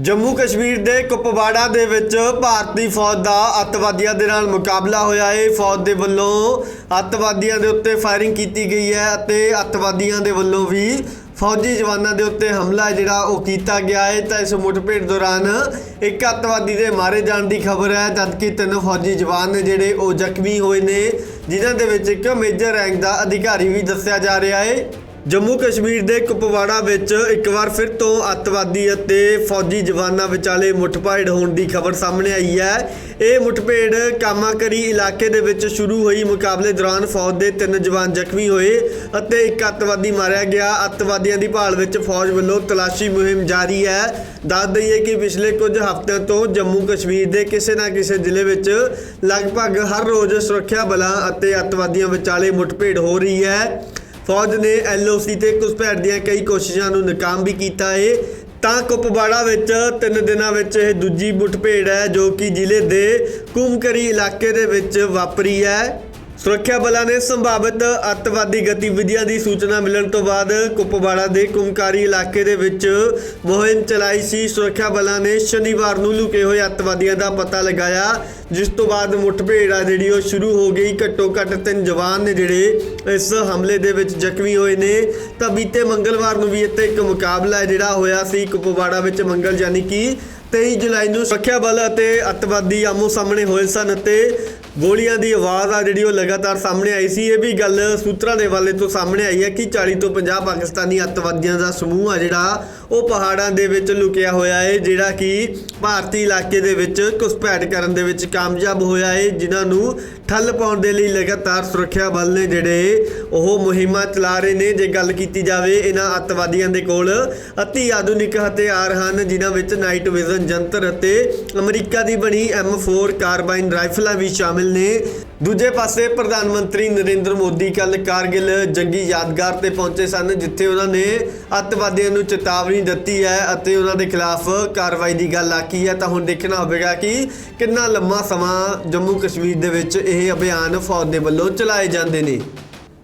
ਜੰਮੂ ਕਸ਼ਮੀਰ ਦੇ ਕੁਪਵਾੜਾ ਦੇ ਵਿੱਚ ਭਾਰਤੀ ਫੌਜ ਦਾ ਅੱਤਵਾਦੀਆਂ ਦੇ ਨਾਲ ਮੁਕਾਬਲਾ ਹੋਇਆ। ਹੈ ਫੌਜ ਦੇ ਵੱਲੋਂ ਅੱਤਵਾਦੀਆਂ ਦੇ ਉੱਤੇ ਫਾਇਰਿੰਗ ਕੀਤੀ ਗਈ ਹੈ ਅਤੇ ਅੱਤਵਾਦੀਆਂ ਦੇ ਵੱਲੋਂ ਵੀ ਫੌਜੀ ਜਵਾਨਾਂ ਦੇ ਉੱਤੇ ਹਮਲਾ ਜਿਹੜਾ ਉਹ ਕੀਤਾ ਗਿਆ ਹੈ। ਤਾਂ ਇਸ ਮੁੱਠਭੇੜ ਦੌਰਾਨ ਇੱਕ ਅੱਤਵਾਦੀ ਦੇ ਮਾਰੇ ਜਾਣ ਦੀ ਖਬਰ ਹੈ, ਜਦਕਿ ਤਿੰਨ ਫੌਜੀ ਜਵਾਨ ਨੇ ਜਿਹੜੇ ਉਹ ਜ਼ਖਮੀ ਹੋਏ ਨੇ, ਜਿਨ੍ਹਾਂ ਦੇ ਵਿੱਚ ਇੱਕ ਮੇਜਰ ਰੈਂਕ ਦਾ ਅਧਿਕਾਰੀ ਵੀ ਦੱਸਿਆ ਜਾ ਰਿਹਾ ਹੈ। ਜੰਮੂ ਕਸ਼ਮੀਰ ਦੇ ਕੁਪਵਾੜਾ ਵਿੱਚ ਇੱਕ ਵਾਰ ਫਿਰ ਤੋਂ ਅੱਤਵਾਦੀ ਅਤੇ ਫੌਜੀ ਜਵਾਨਾਂ ਵਿਚਾਲੇ ਮੁੱਠਭੇੜ ਹੋਣ ਦੀ ਖਬਰ ਸਾਹਮਣੇ ਆਈ ਹੈ। ਇਹ ਮੁੱਠਭੇੜ ਕਾਮਾਕਰੀ ਇਲਾਕੇ ਦੇ ਵਿੱਚ ਸ਼ੁਰੂ ਹੋਈ ਮੁਕਾਬਲੇ ਦੌਰਾਨ ਫੌਜ ਦੇ ਤਿੰਨ ਜਵਾਨ ਜ਼ਖਮੀ ਹੋਏ ਅਤੇ ਇੱਕ ਅੱਤਵਾਦੀ ਮਾਰਿਆ ਗਿਆ। ਅੱਤਵਾਦੀਆਂ ਦੀ ਭਾਲ ਵਿੱਚ ਫੌਜ ਵੱਲੋਂ ਤਲਾਸ਼ੀ ਮੁਹਿੰਮ ਜਾਰੀ ਹੈ। ਦੱਸ ਦਈਏ ਕਿ ਪਿਛਲੇ ਕੁਝ ਹਫ਼ਤਿਆਂ ਤੋਂ ਜੰਮੂ ਕਸ਼ਮੀਰ ਦੇ ਕਿਸੇ ਨਾ ਕਿਸੇ ਜ਼ਿਲ੍ਹੇ ਵਿੱਚ ਲਗਭਗ ਹਰ ਰੋਜ਼ ਸੁਰੱਖਿਆ ਬਲਾਂ ਅਤੇ ਅੱਤਵਾਦੀਆਂ ਵਿਚਾਲੇ ਮੁੱਠਭੇੜ ਹੋ ਰਹੀ ਹੈ। ਫੌਜ ਨੇ ਐਲਓਸੀ ਤੇ ਘੁਸਪੈਠ ਦੀਆਂ ਕਈ ਕੋਸ਼ਿਸ਼ਾਂ ਨੂੰ ਨਾਕਾਮ ਵੀ ਕੀਤਾ ਏ। ਤਾਂ ਕੁਪਵਾੜਾ ਵਿੱਚ ਤਿੰਨ ਦਿਨਾਂ ਵਿੱਚ ਇਹ ਦੂਜੀ ਮੁੱਠਭੇੜ ਹੈ ਜੋ ਕਿ ਜ਼ਿਲ੍ਹੇ ਦੇ ਕੁਮਕਰੀ ਇਲਾਕੇ ਦੇ ਵਿੱਚ ਵਾਪਰੀ ਹੈ। ਸੁਰੱਖਿਆ ਬਲਾਂ ਨੇ ਸੰਭਾਵਿਤ ਅੱਤਵਾਦੀ ਗਤੀਵਿਧੀਆਂ ਦੀ ਸੂਚਨਾ ਮਿਲਣ ਤੋਂ ਬਾਅਦ ਕੁਪਵਾੜਾ ਦੇ ਕੁਮਕਾਰੀ ਇਲਾਕੇ ਦੇ ਵਿੱਚ ਮੁਹਿੰਮ ਚਲਾਈ ਸੀ। ਸੁਰੱਖਿਆ ਬਲਾਂ ਨੇ ਸ਼ਨੀਵਾਰ ਨੂੰ ਲੁਕੇ ਹੋਏ ਅੱਤਵਾਦੀਆਂ ਦਾ ਪਤਾ ਲਗਾਇਆ, ਜਿਸ ਤੋਂ ਬਾਅਦ ਮੁੱਠਭੇੜ ਆ ਜਿਹੜੀ ਉਹ ਸ਼ੁਰੂ ਹੋ ਗਈ। ਘੱਟੋ ਘੱਟ ਤਿੰਨ ਜਵਾਨ ਨੇ ਜਿਹੜੇ ਇਸ ਹਮਲੇ ਦੇ ਵਿੱਚ ਜ਼ਖਮੀ ਹੋਏ ਨੇ। ਤਾਂ ਬੀਤੇ ਮੰਗਲਵਾਰ ਨੂੰ ਵੀ ਇੱਥੇ ਇੱਕ ਮੁਕਾਬਲਾ ਜਿਹੜਾ ਹੋਇਆ ਸੀ ਕੁਪਵਾੜਾ ਵਿੱਚ ਮੰਗਲ ਯਾਨੀ ਕਿ 23 ਜੁਲਾਈ ਨੂੰ। ਸੁਰੱਖਿਆ ਬਲ ਅਤੇ ਅੱਤਵਾਦੀ ਆਮੋ ਸਾਹਮਣੇ ਹੋਏ ਸਨ ਅਤੇ ਗੋਲੀਆਂ ਦੀ ਆਵਾਜ਼ ਆ ਜਿਹੜੀ ਉਹ ਲਗਾਤਾਰ ਸਾਹਮਣੇ ਆਈ ਸੀ, ਇਹ ਵੀ ਗੱਲ ਸੂਤਰਾਂ ਦੇ ਵਾਲੇ ਤੋਂ ਸਾਹਮਣੇ ਆਈ ਹੈ ਕਿ 40 ਤੋਂ 50 ਪਾਕਿਸਤਾਨੀ ਅੱਤਵਾਦੀਆਂ ਦਾ ਸਮੂਹ ਆ ਜਿਹੜਾ, ਉਹ ਪਹਾੜਾਂ ਦੇ ਵਿੱਚ ਲੁਕਿਆ ਹੋਇਆ ਹੈ, ਜਿਹੜਾ ਕਿ ਭਾਰਤੀ ਇਲਾਕੇ ਦੇ ਵਿੱਚ ਘੁਸਪੈਠ ਕਰਨ ਦੇ ਵਿੱਚ ਕਾਮਯਾਬ ਹੋਇਆ ਹੈ, ਜਿਨ੍ਹਾਂ ਨੂੰ ਠੱਲ ਪਾਉਣ ਦੇ ਲਈ ਲਗਾਤਾਰ ਸੁਰੱਖਿਆ ਬਲ ਨੇ ਜਿਹੜੇ ਉਹ ਮੁਹਿੰਮਾਂ ਚਲਾ ਰਹੇ ਨੇ। ਜੇ ਗੱਲ ਕੀਤੀ ਜਾਵੇ, ਇਹਨਾਂ ਅੱਤਵਾਦੀਆਂ ਦੇ ਕੋਲ ਅਤੀ ਆਧੁਨਿਕ ਹਥਿਆਰ ਹਨ, ਜਿਨ੍ਹਾਂ ਵਿੱਚ ਨਾਈਟ ਵਿਜ਼ਨ ਜੰਤਰ ਅਤੇ ਅਮਰੀਕਾ ਦੀ ਬਣੀ M4 ਕਾਰਬਾਈਨ ਰਾਈਫਲਾਂ ਵੀ ਸ਼ਾਮਿਲ ਨੇ। ਦੂਜੇ ਪਾਸੇ ਪ੍ਰਧਾਨ ਮੰਤਰੀ ਨਰਿੰਦਰ ਮੋਦੀ ਕੱਲ ਕਾਰਗਿਲ ਜੰਗੀ ਯਾਦਗਾਰ ਤੇ ਪਹੁੰਚੇ ਸਨ, ਜਿੱਥੇ ਉਹਨਾਂ ਨੇ ਅੱਤਵਾਦੀਆਂ ਨੂੰ ਚੇਤਾਵਨੀ ਦਿੱਤੀ ਹੈ ਅਤੇ ਉਹਨਾਂ ਦੇ ਖਿਲਾਫ ਕਾਰਵਾਈ ਦੀ ਗੱਲ ਆਖੀ ਹੈ। ਤਾਂ ਹੁਣ ਦੇਖਣਾ ਹੋਵੇਗਾ ਕਿ ਕਿੰਨਾ ਲੰਮਾ ਸਮਾਂ ਜੰਮੂ ਕਸ਼ਮੀਰ ਦੇ ਵਿੱਚ ਇਹ ਅਭਿਆਨ ਫੌਜ ਦੇ ਵੱਲੋਂ ਚਲਾਏ ਜਾਂਦੇ ਨੇ।